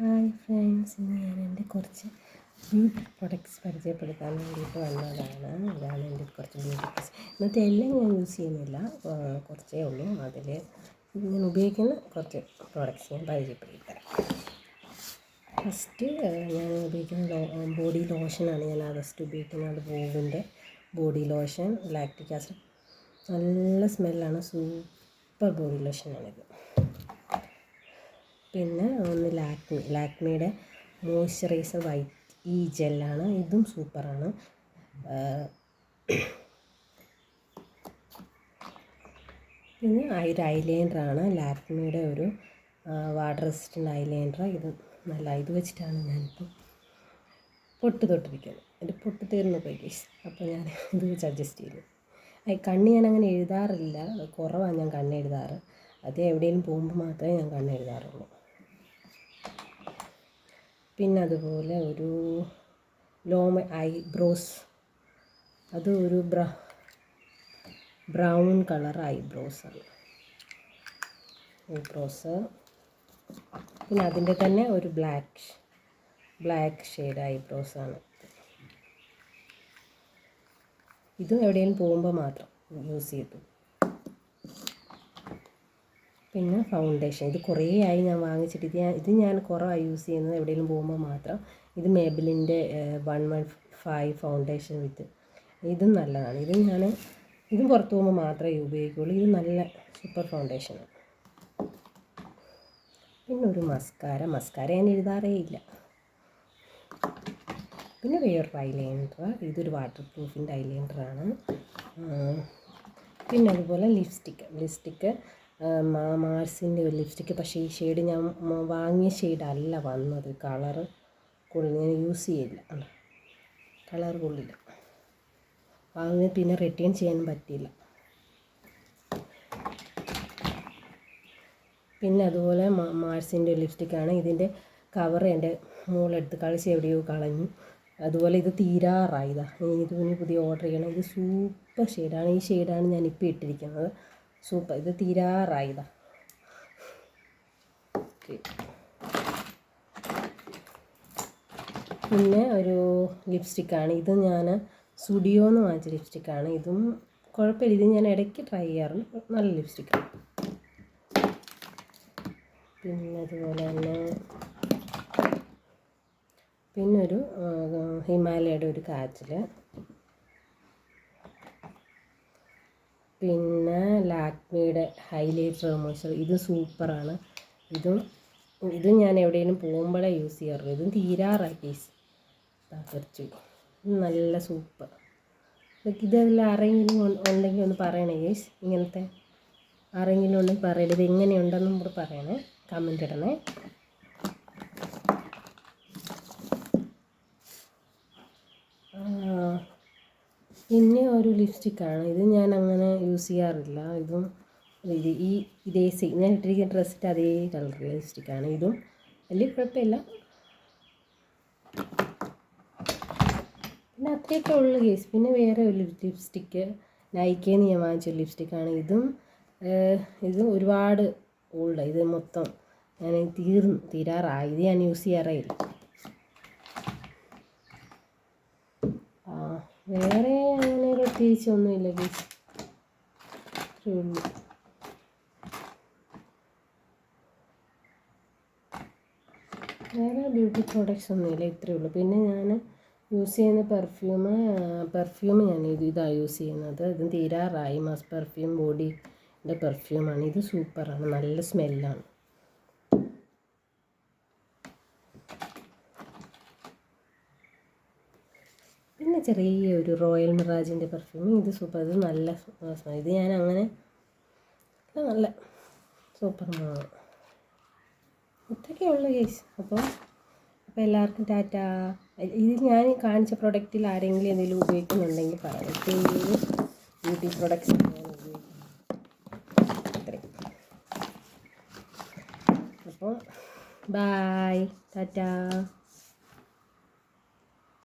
Hi friends ഇന്ന് ഞാൻ എന്റെ കുറച്ച് ബ്യൂട്ടി പ്രൊഡക്ട്സ് പരിചയപ്പെടുത്താൻ വേണ്ടിയിട്ട് വന്നതാണ്. ഇതാണ് എന്റെ കുറച്ച് ബ്യൂട്ടി പ്രൊഡക്ട്സ് ഇന്നത്തെ എല്ലാം ഞാൻ യൂസ് ചെയ്യുന്നില്ല. കുറച്ചേ ഉള്ളൂ. അതിൽ ഞാൻ ഉപയോഗിക്കുന്ന കുറച്ച് പ്രോഡക്റ്റ്സ് ഞാൻ പരിചയപ്പെടുത്തരാം ഫസ്റ്റ് ഞാൻ ഉപയോഗിക്കുന്ന ബോഡി ലോഷനാണ് ഞാൻ ഫസ്റ്റ് ഉപയോഗിക്കുന്നത്. ബോബിന്റെ ബോഡി ലോഷൻ ലാക്റ്റിക് ആസിഡ് നല്ല സ്മെല്ലാണ് സൂപ്പർ ബോഡി ലോഷനാണിത് പിന്നെ ഒന്ന് ലാക്മി ലാക്മിയുടെ മോയ്സ്ചറൈസർ വൈറ്റ് ഈ ജെല്ലാണ്. ഇതും സൂപ്പറാണ്. പിന്നെ ഒരു ഐലൈനറാണ്. ലാക്മിയുടെ ഒരു വാട്ടർ റെസിസ്റ്റന്റ് ഐലൈനർ ഇത് നല്ല ഇത് വെച്ചിട്ടാണ് ഞാനിപ്പോൾ പൊട്ട് തൊട്ടിരിക്കുന്നത്. എന്റെ പൊട്ട് തീർന്നു പോയി അപ്പോൾ ഞാൻ ഇത് വെച്ച് അഡ്ജസ്റ്റ് ചെയ്തു. ഐ കണ്ണ് ഞാൻ അങ്ങനെ എഴുതാറില്ല. കുറവാണ് ഞാൻ കണ്ണ് എഴുതാറ് അത് എവിടെയെങ്കിലും പോകുമ്പോൾ മാത്രമേ ഞാൻ കണ്ണ് എഴുതാറുള്ളൂ പിന്നെ അതുപോലെ ഒരു ലോമ ഐബ്രോസ് അത് ഒരു ബ്ര ബ്രൗൺ കളർ ഐബ്രോസാണ് ഐബ്രോസ് പിന്നെ അതിന്റെ തന്നെ ഒരു ബ്ലാക്ക് ബ്ലാക്ക് ഷെയ്ഡ് ആണ്. ഇതും എവിടെയും പോകുമ്പോൾ മാത്രം യൂസ് ചെയ്തു പിന്നെ ഫൗണ്ടേഷൻ ഇത് കുറേ ആയി ഞാൻ വാങ്ങിച്ചിട്ട് ഇത് ഞാൻ ഇത് ഞാൻ കുറവായി യൂസ് ചെയ്യുന്നത് എവിടെയെങ്കിലും പോകുമ്പോൾ മാത്രം. ഇത് മേബിലിന്റെ one one five foundation with ഇതും നല്ലതാണ്. ഇത് ഞാൻ ഇതും പുറത്ത് പോകുമ്പോൾ മാത്രമേ ഉപയോഗിക്കുകയുള്ളൂ ഇത് നല്ല സൂപ്പർ ഫൗണ്ടേഷനാണ് പിന്നെ ഒരു മസ്കാര മസ്കാര ഞാൻ എഴുതാറേ ഇല്ല. പിന്നെ വേറൊരു ഐലൈനർ ഇതൊരു വാട്ടർ പ്രൂഫിന്റെ ഐലൈനറാണ് പിന്നെ അതുപോലെ ലിപ്സ്റ്റിക്ക് ലിപ്സ്റ്റിക്ക് മാർസിന്റെ ഒരു ലിപ്സ്റ്റിക്ക്. പക്ഷേ ഈ ഷെയ്ഡ് ഞാൻ വാങ്ങിയ ഷെയ്ഡല്ല വന്നത്. കളറ് കൊള്ളില്ല ഞാൻ യൂസ് ചെയ്യില്ല. കളർ കൊള്ളില്ല വാങ്ങി പിന്നെ റിട്ടേൺ ചെയ്യാൻ പറ്റിയില്ല. പിന്നെ അതുപോലെ മാർസിന്റെ ലിപ്സ്റ്റിക്കാണ്. ഇതിന്റെ കവർ എന്റെ മുകളെടുത്ത് കളിച്ച് എവിടെയോ കളഞ്ഞു. അതുപോലെ ഇത് തീരാറായതാണ് ഇനി ഇത് പുതിയ ഓർഡർ ചെയ്യണം. ഇത് സൂപ്പർ ഷെയ്ഡാണ് ഈ ഷെയ്ഡാണ് ഞാനിപ്പോൾ ഇട്ടിരിക്കുന്നത്. സൂപ്പർ. ഇത് തീരാറായി ഇതാ ഓക്കെ. പിന്നെ ഒരു ലിപ്സ്റ്റിക്കാണ് ഇത് ഞാൻ സുഡിയോ എന്ന് വാങ്ങിച്ച ലിപ്സ്റ്റിക്കാണ് ഇതും കുഴപ്പമില്ല. ഇത് ഞാൻ ഇടയ്ക്ക് ട്രൈ ചെയ്യാറുണ്ട്. നല്ല ലിപ്സ്റ്റിക്കാണ് പിന്നെ അതുപോലെ തന്നെ പിന്നൊരു ഹിമാലയയുടെ ഒരു കാച്ചിൽ പിന്നെ ലാക്മിയുടെ ഹൈലൈറ്റർ മോയ്സ്ചർ ഇത് സൂപ്പറാണ്. ഇതും ഇതും ഞാൻ എവിടെയെങ്കിലും പോകുമ്പോഴേ യൂസ് ചെയ്യാറുള്ളൂ ഇതും തീരാറായി പീസ് തകർച്ചു നല്ല സൂപ്പർ. ഇതെല്ലാം ആരെങ്കിലും ഉണ്ടെങ്കിൽ ഒന്ന് പറയണേ ഗേസ് ഇങ്ങനത്തെ ആരെങ്കിലും ഉണ്ടെങ്കിൽ പറയണേ ഇത് എങ്ങനെയുണ്ടെന്നും കൂടെ പറയണേ. കമന്റ് ഇടണേ. പിന്നെ ഒരു ലിപ്സ്റ്റിക്കാണ് ഇത് ഞാൻ അങ്ങനെ യൂസ് ചെയ്യാറില്ല. ഇതും ഇത് ഈ ഇതേ സെയിം ഞാൻ ഇട്ടിരിക്കുന്ന ഡ്രസ്സിന്റെ അതേ കളർ ലിപ്സ്റ്റിക്കാണ് ഇതും വലിയ കുഴപ്പമില്ല. പിന്നെ അത്രയൊക്കെ ഉള്ളു കേസ് പിന്നെ വേറെ ഒരു ലിപ്സ്റ്റിക്ക് നൈക്കേന്ന് ഞാൻ വാങ്ങിച്ച ലിപ്സ്റ്റിക്കാണ് ഇതും ഇത് ഒരുപാട് ഓൾഡ് ഇത് മൊത്തം ഞാൻ തീർന്നു തീരാറായി. ഇത് ഞാൻ യൂസ് ചെയ്യാറേ വേറെ അങ്ങനെ ഗീസ്. ഇത്രയേ വേറെ ബ്യൂട്ടി പ്രോഡക്റ്റ്സ് ഒന്നുമില്ല ഇത്രയേ ഉള്ളൂ. പിന്നെ ഞാൻ യൂസ് ചെയ്യുന്ന പെർഫ്യൂം പെർഫ്യൂം ഞാൻ ഇത് ഇതാണ് യൂസ് ചെയ്യുന്നത്. ഇതും തീരാറായി. മസ് പെർഫ്യൂം ബോഡിന്റെ പെർഫ്യൂമാണ് ഇത് സൂപ്പറാണ് നല്ല സ്മെല്ലാണ് ചെറിയ ഒരു റോയൽ മിറാജിന്റെ പെർഫ്യൂം ഇത് സൂപ്പർ. ഇത് നല്ല ഇത് ഞാൻ അങ്ങനെ നല്ല സൂപ്പർ മാണ് ഇത്രയൊക്കെയുള്ള കേസ് അപ്പോൾ അപ്പോൾ എല്ലാവർക്കും ടാറ്റ. ഇത് ഞാൻ കാണിച്ച പ്രൊഡക്റ്റിൽ ആരെങ്കിലും എന്തെങ്കിലും ഉപയോഗിക്കുന്നുണ്ടെങ്കിൽ പറയാം. ഇത്രയും ബ്യൂട്ടി പ്രൊഡക്ട്സ് ഞാൻ ഉപയോഗിക്കുന്നത്. ഇത്രയും അപ്പോൾ ബായ് ടാറ്റ.